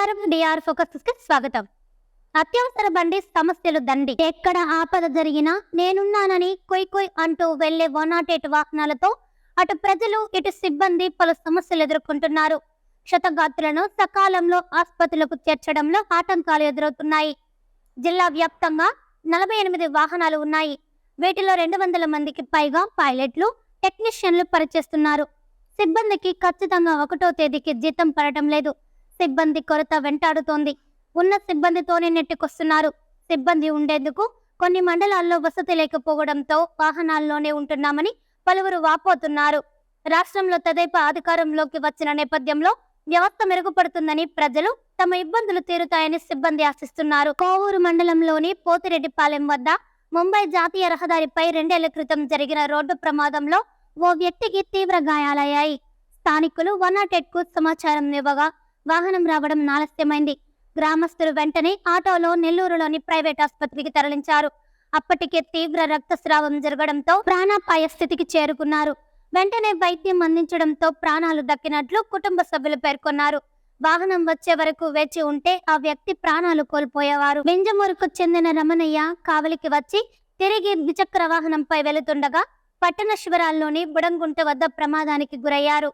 నమస్కారం డిఆర్ ఫోకస్కి స్వాగతం. అత్యవసర బండి సమస్యలు దండి. ఎక్కడ ఆపద జరిగినా నేనున్నానని కొయ్ కొయ్ అంటూ వెళ్ళే వన్ నాట్ ఎయిట్ వాహనాలతో అటు ప్రజలు ఇటు సిబ్బంది పలు సమస్యలు ఎదుర్కొంటున్నారు. క్షతగాత్రులను సకాలంలో ఆసుపత్రులకు చేర్చడంలో ఆటంకాలు ఎదురవుతున్నాయి. జిల్లా వ్యాప్తంగా నలభై ఎనిమిది వాహనాలు ఉన్నాయి. వీటిలో రెండు వందల మందికి పైగా పైలట్లు టెక్నీషియన్లు పనిచేస్తున్నారు. సిబ్బందికి ఖచ్చితంగా ఒకటో తేదీకి జీతం పడటం లేదు. సిబ్బంది కొరత వెంటాడుతోంది. ఉన్న సిబ్బందితోనే నెట్టుకొస్తున్నారు. సిబ్బంది ఉండేందుకు కొన్ని మండలాల్లో వసతి లేకపోవడంతో వాహనాల్లోనే ఉంటున్నామని పలువురు వాపోతున్నారు. రాష్ట్రంలో తదేపా అధికారంలోకి వచ్చిన నేపథ్యంలో వ్యవస్థ మెరుగుపడుతుందని ప్రజలు తమ ఇబ్బందులు తీరుతాయని సిబ్బంది ఆశిస్తున్నారు. కోవూరు మండలంలోని పోతిరెడ్డిపాలెం వద్ద ముంబై జాతీయ రహదారిపై రెండేళ్ళ క్రితం జరిగిన రోడ్డు ప్రమాదంలో ఓ వ్యక్తికి తీవ్ర గాయాలయ్యాయి. స్థానికులు వన్ నాట్ ఎయిట్కు సమాచారం ఇవ్వగా వాహనం రావడం నాలస్యమైంది. గ్రామస్తులు వెంటనే ఆటోలో నెల్లూరులోని ప్రైవేట్ ఆసుపత్రికి తరలించారు. అప్పటికే తీవ్ర రక్తస్రావం జరగడంతో ప్రాణాపాయ స్థితికి చేరుకున్నారు. వెంటనే వైద్యం అందించడంతో ప్రాణాలు దక్కినట్లు కుటుంబ సభ్యులు పేర్కొన్నారు. వాహనం వచ్చే వరకు వేచి ఉంటే ఆ వ్యక్తి ప్రాణాలు కోల్పోయేవారు. వింజమూరుకు చెందిన రమణయ్య కావలికి వచ్చి తిరిగి ద్విచక్ర వాహనంపై వెళుతుండగా పట్టణ శిబిరాల్లోని బుడంగుంట వద్ద ప్రమాదానికి గురయ్యారు.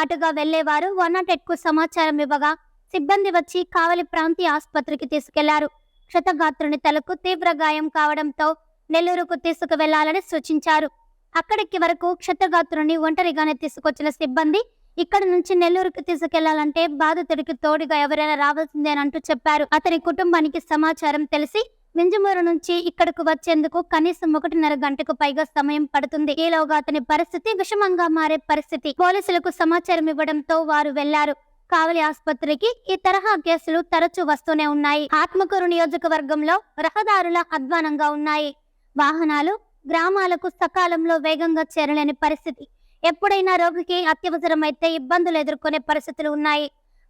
అటుగా వెళ్ళేవారు వన్ నాట్ ఎట్కు కు సమాచారం ఇవ్వగా సిబ్బంది వచ్చి కావలి ప్రాంతీయ ఆసుపత్రికి తీసుకెళ్ళారు. క్షతగాత్రుని తలకు తీవ్ర గాయం కావడంతో నెల్లూరుకు తీసుకువెళ్ళాలని సూచించారు. అక్కడికి వరకు క్షతగాత్రుని ఒంటరిగానే తీసుకొచ్చిన సిబ్బంది ఇక్కడ నుంచి నెల్లూరుకు తీసుకెళ్ళాలంటే బాధితుడికి తోడుగా ఎవరైనా రావాల్సిందేనంటూ చెప్పారు. అతని కుటుంబానికి సమాచారం తెలిసి మింజమూరు నుంచి ఇక్కడకు వచ్చేందుకు కనీసం ఒకటిన్నర గంటకు పైగా సమయం పడుతుంది. ఈలోగా అతని పరిస్థితి విషమంగా మారే పరిస్థితి. పోలీసులకు సమాచారం ఇవ్వడంతో వారు వెళ్ళారు. కావలి ఆసుపత్రికి ఈ తరహా కేసులు తరచూ వస్తూనే ఉన్నాయి. ఆత్మకూరు నియోజకవర్గంలో రహదారుల అధ్వానంగా ఉన్నాయి. వాహనాలు గ్రామాలకు సకాలంలో వేగంగా చేరలేని పరిస్థితి. ఎప్పుడైనా రోగికి అత్యవసరమైతే ఇబ్బందులు ఎదుర్కొనే పరిస్థితులు ఉన్నాయి.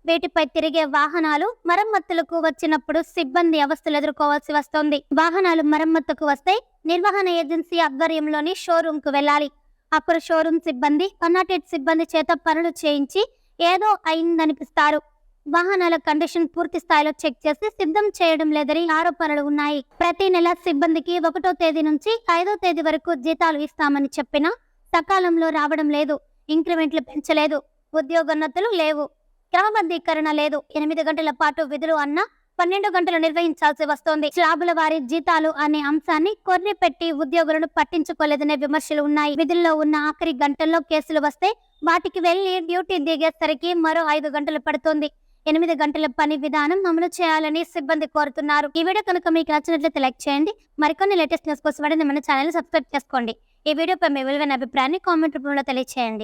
వీటిపై తిరిగే వాహనాలు మరమ్మతులకు వచ్చినప్పుడు సిబ్బంది అవస్థలు ఎదుర్కోవాల్సి వస్తోంది. వాహనాలు మరమ్మతుకు వస్తే నిర్వహణ ఏజెన్సీ ఆధ్వర్యంలోని షోరూమ్కు వెళ్ళాలి. అప్పుడు షోరూమ్ సిబ్బంది కన్నాటెడ్ సిబ్బంది చేత పనులు చేయించి ఏదో అయిందనిపిస్తారు. వాహనాల కండిషన్ పూర్తి స్థాయిలో చెక్ చేసి సిద్ధం చేయడం లేదని ఆరోపణలు ఉన్నాయి. ప్రతి నెల సిబ్బందికి ఒకటో తేదీ నుంచి ఐదో తేదీ వరకు జీతాలు ఇస్తామని చెప్పినా సకాలంలో రావడం లేదు. ఇంక్రిమెంట్లు పెంచలేదు. ఉద్యోగోన్నతులు లేవు. క్రమబద్ధీకరణ లేదు. ఎనిమిది గంటల పాటు విధులు అన్న పన్నెండు గంటలు నిర్వహించాల్సి వస్తోంది. స్లాబుల వారి జీతాలు అనే అంశాన్ని కొర్రి పెట్టి ఉద్యోగులను పట్టించుకోలేదనే విమర్శలు ఉన్నాయి. విధుల్లో ఉన్న ఆఖరి గంటల్లో కేసులు వస్తే వాటికి వెళ్ళి డ్యూటీ దిగేసరికి మరో ఐదు గంటలు పడుతుంది. ఎనిమిది గంటల పని విధానం అమలు చేయాలని సిబ్బంది కోరుతున్నారు. ఈ వీడియో కనుక మీకు నచ్చినట్లయితే లైక్ చేయండి. మరికొన్ని లేటెస్ట్ న్యూస్ కోసం మన ఛానల్ సబ్స్క్రైబ్ చేసుకోండి. ఈ వీడియోపై మీ విలువైన అభిప్రాయాన్ని కామెంట్ రూపంలో తెలియచేయండి.